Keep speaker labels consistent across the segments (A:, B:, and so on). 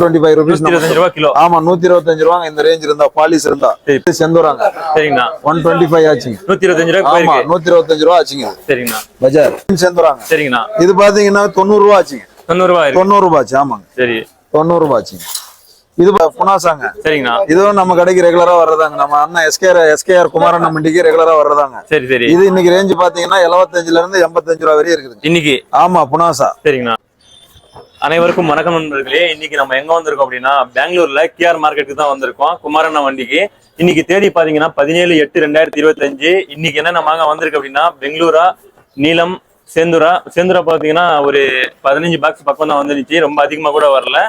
A: Twenty five rupees
B: இருபத்தஞ்சு ரூபா kilo.
A: ஆமா நூத்தி இருபத்தஞ்சு ரூபாங்க. இந்த ரேஞ்ச் இருந்தா பாலிஸ் இருந்தா செந்தூராங்க
B: சரிங்கண்ணா.
A: ஒன் டுவெண்ட்டி ஃபைவ் ஆச்சுங்க.
B: நூத்தி இருபத்தஞ்சு
A: ஆமா
B: போயிருக்கு.
A: நூத்தி இருபத்தஞ்சு ரூபா ஆச்சுங்க.
B: சரிங்கண்ணா.
A: பஜார். செந்தூராங்க
B: சரிங்கண்ணா.
A: இது பாத்தீங்கன்னா தொண்ணூறு ரூபா ஆச்சுங்க.
B: தொண்ணூறு ரூபாய் இருக்கு.
A: தொண்ணூறு ரூபா ஆச்சு ஆமாங்க.
B: சரி.
A: தொண்ணூறு ரூபா ஆச்சுங்க. இது புனாசாங்க.
B: சரிங்கண்ணா.
A: இதுவும் நம்ம கடைக்கு ரெகுலரா வர்றதாங்க. நம்ம அண்ணன் எஸ்கேஆர் எஸ்கேஆர் குமாரன் மண்டிக்கு ரெகுலரா வர்றதாங்க.
B: சரி சரி.
A: இது இன்னைக்கு ரேஞ்ச் பாத்தீங்கன்னா 75 இருந்து எண்பத்தஞ்சு ரூபா வரையும் இருக்குதுங்க
B: இன்னைக்கு?
A: ஆமா புனாசா.
B: சரிங்கண்ணா. அனைவருக்கும் வணக்கம் நண்பர்களே. இன்னைக்கு நம்ம எங்க வந்திருக்கோம் அப்படின்னா பெங்களூர்ல கிஆர் மார்க்கெட்டுக்கு தான் வந்திருக்கோம். குமாரண்ணா வண்டிக்கு. இன்னைக்கு தேதி பாத்தீங்கன்னா பதினேழு எட்டு ரெண்டாயிரத்தி இருபத்தஞ்சு. இன்னைக்கு என்னென்ன மாங்க வந்திருக்கு அப்படின்னா பெங்களூரா நீலம் சேந்துரா. சேந்துரா பாத்தீங்கன்னா ஒரு பதினஞ்சு பாக்ஸ் பக்கம் தான் வந்துருச்சு. ரொம்ப அதிகமா கூட வரல.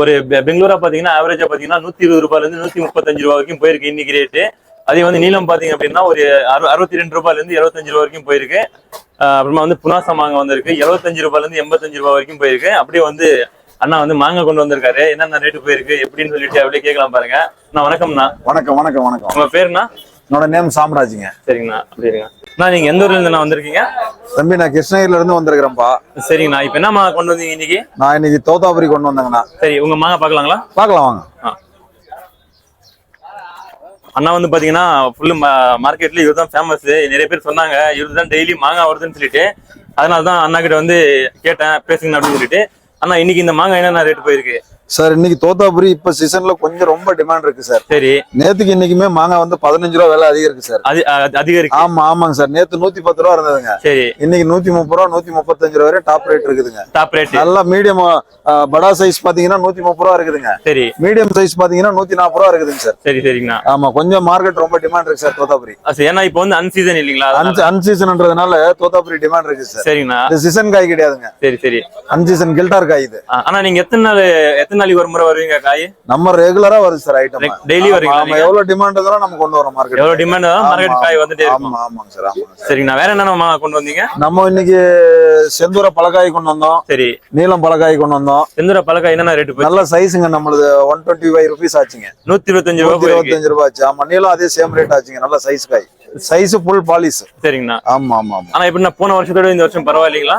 B: ஒரு பெங்களூரா பாத்தீங்கன்னா ஆவரேஜா பாத்தீங்கன்னா நூத்தி இருபது ரூபாயில இருந்து நூத்தி முப்பத்தஞ்சு ரூபா வரைக்கும் போயிருக்கு இன்னைக்கு ரேட்டு அதே வந்து நீலம் பாத்தீங்க அப்படின்னா ஒரு அறு அறுபத்தி ரெண்டு ரூபாயில இருந்து எழுபத்தஞ்சு ரூபா வரைக்கும் போயிருக்கு. அப்புறமா வந்து புனாசா மாங்காய் வந்திருக்கு. எழுபத்தஞ்சு ரூபாயில இருந்து எண்பத்தஞ்சு ரூபாய் வரைக்கும் போயிருக்கு. அப்படியே வந்து அண்ணா வந்து மாங்காய் கொண்டு வந்திருக்காரு. என்னென்ன ரேட்டு போயிருக்கு? எப்படின்னு சொல்லிட்டு அப்படியே கேட்கலாம் பாருங்க. அண்ணா வணக்கம்ண்ணா.
A: வணக்கம் வணக்கம் வணக்கம்.
B: உங்க பேருண்ணா?
A: என்னோட நேம் சாம்ராஜுங்க
B: சரிங்கண்ணா அப்படிங்க அண்ணா நீங்க எந்த ஊர்ல இருந்து நான் வந்திருக்கீங்க?
A: தம்பி நான் கிருஷ்ணகிரில இருந்து வந்திருக்கிறேன்ப்பா.
B: சரிங்கண்ணா இப்ப என்ன மாங்காய் கொண்டு வந்தீங்க இன்னைக்கு?
A: நான் இன்னைக்கு தோத்தாபுரி கொண்டு வந்தேங்கண்ணா.
B: சரி உங்க மாங்காய் பார்க்கலாங்களா?
A: பார்க்கலாம் வாங்க.
B: அண்ணா வந்து பாத்தீங்கன்னா ஃபுல்லு மார்க்கெட்ல இவர் தான் ஃபேமஸ் நிறைய பேர் சொன்னாங்க இவர் தான் டெய்லி மாங்காய் வருதுன்னு சொல்லிட்டு. அதனால தான் அண்ணா கிட்ட வந்து கேட்டேன் பேசுங்க அப்படின்னு சொல்லிட்டு. அண்ணா இன்னைக்கு இந்த மாங்காய் என்னென்ன ரேட் போயிருக்கு?
A: சார் இன்னைக்கு தோத்தாபுரி இப்ப சீசன்ல கொஞ்சம் ரொம்ப டிமாண்ட் இருக்கு சார்.
B: சரி.
A: நேத்துக்கு இன்னைக்குமே மாங்காய் வந்து பதினஞ்சு ரூபா விலை அதிகம் இருக்கு சார்.
B: அது அ- அதிகம் இருக்கு
A: ஆமா ஆமாங்க சார். நேத்து நூத்தி பத்து ரூபா இருந்ததுங்க.
B: சரி.
A: இன்னைக்கு நூத்தி முப்பது ரூபா நூத்தி முப்பத்தஞ்சு ரூபா வரை டாப் ரேட் இருக்குதுங்க.
B: டாப் ரேட்
A: நல்லா மீடியம் படா சைஸ் பாத்தீங்கன்னா நூத்தி முப்பது ரூபா இருக்குதுங்க.
B: சரி.
A: மீடியம் சைஸ் பாத்தீங்கன்னா நூத்தி நாற்பது ரூபா இருக்குதுங்க சார்.
B: சரி சரிங்கண்ணா.
A: ஆமா கொஞ்சம் மார்க்கெட் ரொம்ப டிமாண்ட் இருக்கு சார் தோத்தாபுரி.
B: ஏன்னா இப்போ வந்து அன்சீசன் இல்லைங்களா? அதனால.
A: அன்சீசன்றதுனால தோத்தாபுரி டிமாண்ட் இருக்கு சார்.
B: சரிங்கண்ணா.
A: சீசன் காய் கிடையாதுங்க.
B: சரி சரி.
A: அன்சீசன் கில்டார் காய் இது.
B: ஆ, அண்ணா நீங்க எத்தனை நாள் எத்தனை நாளைக்கு ஒரு முறை வருவீங்க காய்?
A: நம்ம ரெகுலரா வருது சார் ஐட்டம்
B: டெய்லி வரீங்களா
A: ஆமா எவ்வளவு டிமாண்ட் இருந்தாலும் நம்ம கொண்டு வரோம் மார்க்கெட்
B: எவ்வளவு டிமாண்ட் மார்க்கெட் காய் வந்துட்டே இருக்கும்.
A: ஆமா ஆமாங்க சார் சார்
B: சரிங்கண்ணா. வேற என்னென்ன கொண்டு வந்தீங்க?
A: நம்ம இன்னைக்கு செந்தூர பழக்காய் கொண்டு வந்தோம்.
B: சரி.
A: நீலம் பழக்காய் கொண்டு வந்தோம்.
B: செந்தூர பழக்காய் என்னென்ன ரேட்
A: நல்ல சைஸுங்க நம்மளுது ஒன் டுவெண்ட்டி ஃபைவ் ருபீஸ் ஆச்சுங்க.
B: நூத்தி இருபத்தஞ்சு ரூபாய்
A: இருபத்தஞ்சு ரூபாய் ஆச்சு. ஆமா நீளம் அதே சேம் ரேட் ஆச்சுங்க. நல்ல சைஸ் காய். சைஸ் ஃபுல் பாலிஸ்
B: சரிங்கண்ணா.
A: ஆமா ஆமா ஆமா.
B: ஆனா இப்ப நான் போன வருஷத்தோட இந்த வருஷம் பரவாயில்லைங்களா?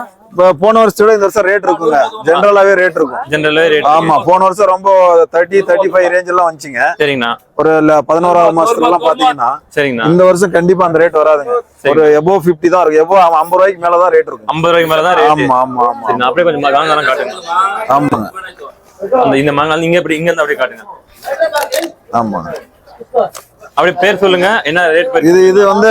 A: போன வருஷத்தோட இந்த வருஷம் ரேட் இருக்குங்க ஜென்ரலாவே ரேட் இருக்கும்.
B: ஜென்ரலாவே ரேட்
A: ஆமா போன வருஷம் ரொம்ப தேர்ட்டி தேர்ட்டி ஃபைவ் ரேஞ்ச் எல்லாம் வந்துச்சுங்க.
B: சரிங்கண்ணா.
A: ஒரு பதினோராவது மாசத்துல எல்லாம் பாத்தீங்கன்னா
B: சரிங்கண்ணா.
A: இந்த வருஷம் கண்டிப்பா அந்த ரேட் வராதுங்க. ஒரு எபோ பிப்டி தான் இருக்கும். எபோ ஐம்பது ரூபாய்க்கு மேலதான் ரேட் இருக்கும்.
B: ஐம்பது ரூபாய்க்கு மேல தான் ரேட்
A: ஆமா ஆமா ஆமா.
B: அப்படியே கொஞ்சம் மாங்காய் காட்டுங்க.
A: ஆமாங்க.
B: அந்த இந்த மாங்காய் நீங்க எப்படி இங்க இருந்து அப்படியே காட்டுங்க.
A: ஆமாங்க.
B: அப்படியே பேர் சொல்லுங்க. என்ன ரேட்
A: இது இது வந்து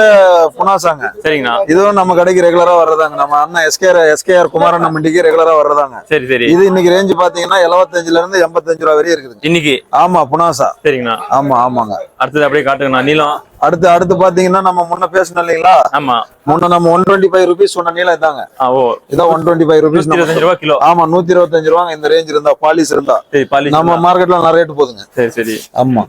A: புனாசாங்க.
B: சரிங்கண்ணா.
A: இதுவும் நம்ம கடைக்கு ரெகுலரா வர்றதாங்க. நம்ம அண்ணன் எஸ்கேஆர் எஸ்கேஆர் குமாரன் மண்டிக்கு ரெகுலரா வர்றதாங்க.
B: சரி சரி.
A: இது இன்னைக்கு ரேஞ்ச் பாத்தீங்கன்னா 75 இருந்து எண்பத்தஞ்சு ரூபா வரையும் இருக்குதுங்க
B: இன்னைக்கு?
A: ஆமா புனாசா.
B: சரிங்கண்ணா.
A: ஆமா ஆமாங்க.
B: அடுத்தது அப்படியே காட்டுங்கண்ணா. நீளம்?
A: அடுத்து அடுத்து பாத்தீங்கன்னா நம்ம முன்ன பேசணும் இல்லைங்களா?
B: ஆமா.
A: முன்ன நம்ம ஒன் டுவெண்ட்டி ஃபைவ் ருபீஸ் சொன்ன நீளம் இதாங்க.
B: ஓ.
A: இதான் ஒன் டுவெண்ட்டி ஃபைவ் ருபீஸ்
B: இருபத்தஞ்சு ரூபாய் கிலோ.
A: ஆமா நூத்தி இருபத்தஞ்சு ரூபாங்க இந்த ரேஞ்ச் இருந்தா பாலிஸ் இருந்தா. நம்ம மார்க்கெட்ல நிறைய ரேட் போகுதுங்க
B: சரி சரி.
A: ஆமா.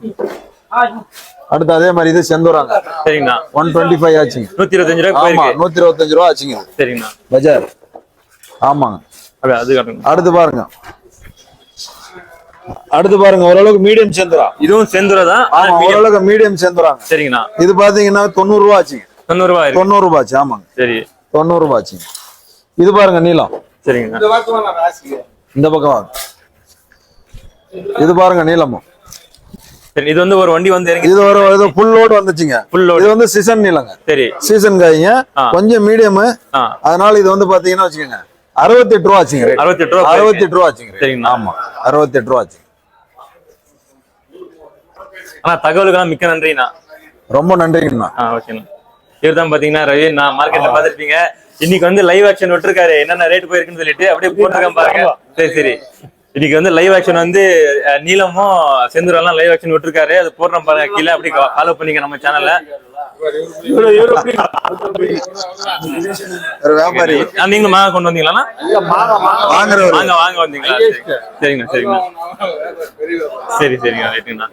A: அடுத்து அதே மாதிரி இது செந்தூராங்க
B: சரிங்கண்ணா.
A: ஒன் டுவெண்ட்டி ஃபைவ் ஆச்சுங்க.
B: நூத்தி இருபத்தஞ்சு ரூபாய்
A: ஆமா
B: போயிருக்கு
A: நூத்தி இருபத்தஞ்சு ரூபா ஆச்சுங்க.
B: சரிங்கண்ணா.
A: பஜார். ஆமாங்க.
B: அப்படியே அது காட்டுங்க.
A: அடுத்து பாருங்க. அடுத்து பாருங்க ஓரளவுக்கு மீடியம் செந்துரா
B: இதுவும் செந்துரா தான்
A: ஆமா ஓரளவுக்கு மீடியம் செந்துராங்க
B: சரிங்கண்ணா.
A: இது பாத்தீங்கன்னா தொண்ணூறு ரூபா ஆச்சுங்க.
B: தொண்ணூறு ரூபாய் இருக்கு
A: தொண்ணூறு ரூபா ஆச்சு ஆமாங்க.
B: சரி.
A: தொண்ணூறு ரூபா ஆச்சுங்க. இது பாருங்க நீளம்.
B: சரிங்கண்ணா.
A: இந்த பக்கம் இது பாருங்க நீளமும்.
B: சரி இது வந்து ஒரு வண்டி வந்து இறங்கி
A: இது ஒரு இது ஃபுல் லோடு வந்துச்சுங்க.
B: ஃபுல் லோடு
A: இது வந்து சீசன் நீளங்க.
B: சரி.
A: சீசன் காய்ங்க. கொஞ்சம் மீடியம் அதனால இது வந்து பாத்தீங்கன்னா வச்சுக்கோங்க. அறுபத்தெட்டு ரூபா ஆச்சுங்க rate.
B: அறுபத்தெட்டு ரூபா போயிருக்கு.
A: அறுபத்தெட்டு ரூபா ஆச்சுங்க.
B: சரிங்கண்ணா
A: ஆமா. அறுபத்தெட்டு ரூபா ஆச்சு.
B: ஆனா தகவலுக்கெல்லாம் மிக்க நன்றிண்ணா.
A: ரொம்ப நன்றிங்கண்ணா.
B: ஓகேண்ணா. இவர் தான் பாத்தீங்கன்னா ரவி நான் மார்க்கெட்ல பாத்திருப்பீங்க இன்னைக்கு வந்து லைவ் ஆக்ஷன் விட்டுருக்காரு. என்னென்ன ரேட் போயிருக்குன்னு சொல்லிட்டு அப்படியே போட்டிருக்கேன் பாருங்க. சரி சரி. இன்னைக்கு வந்து லைவ் ஆக்ஷன் வந்து அஹ், நீலமும் செந்தூரெல்லாம் லைவ் ஆக்ஷன் விட்டுருக்காரு. அது போடுறோம் பாருங்க கீழே அப்படி ஃபாலோ பண்ணிக்க நம்ம சேனல்ல
A: வியாபாரி.
B: நீங்களும் மாங்க கொண்டு வந்தீங்களா வாங்க வாங்க வந்தீங்களா? சரி. சரிங்கண்ணா சரிங்கண்ணா. சரி சரிங்க ரைட்டுங்கண்ணா.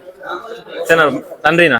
B: சரி நன்றிண்ணா.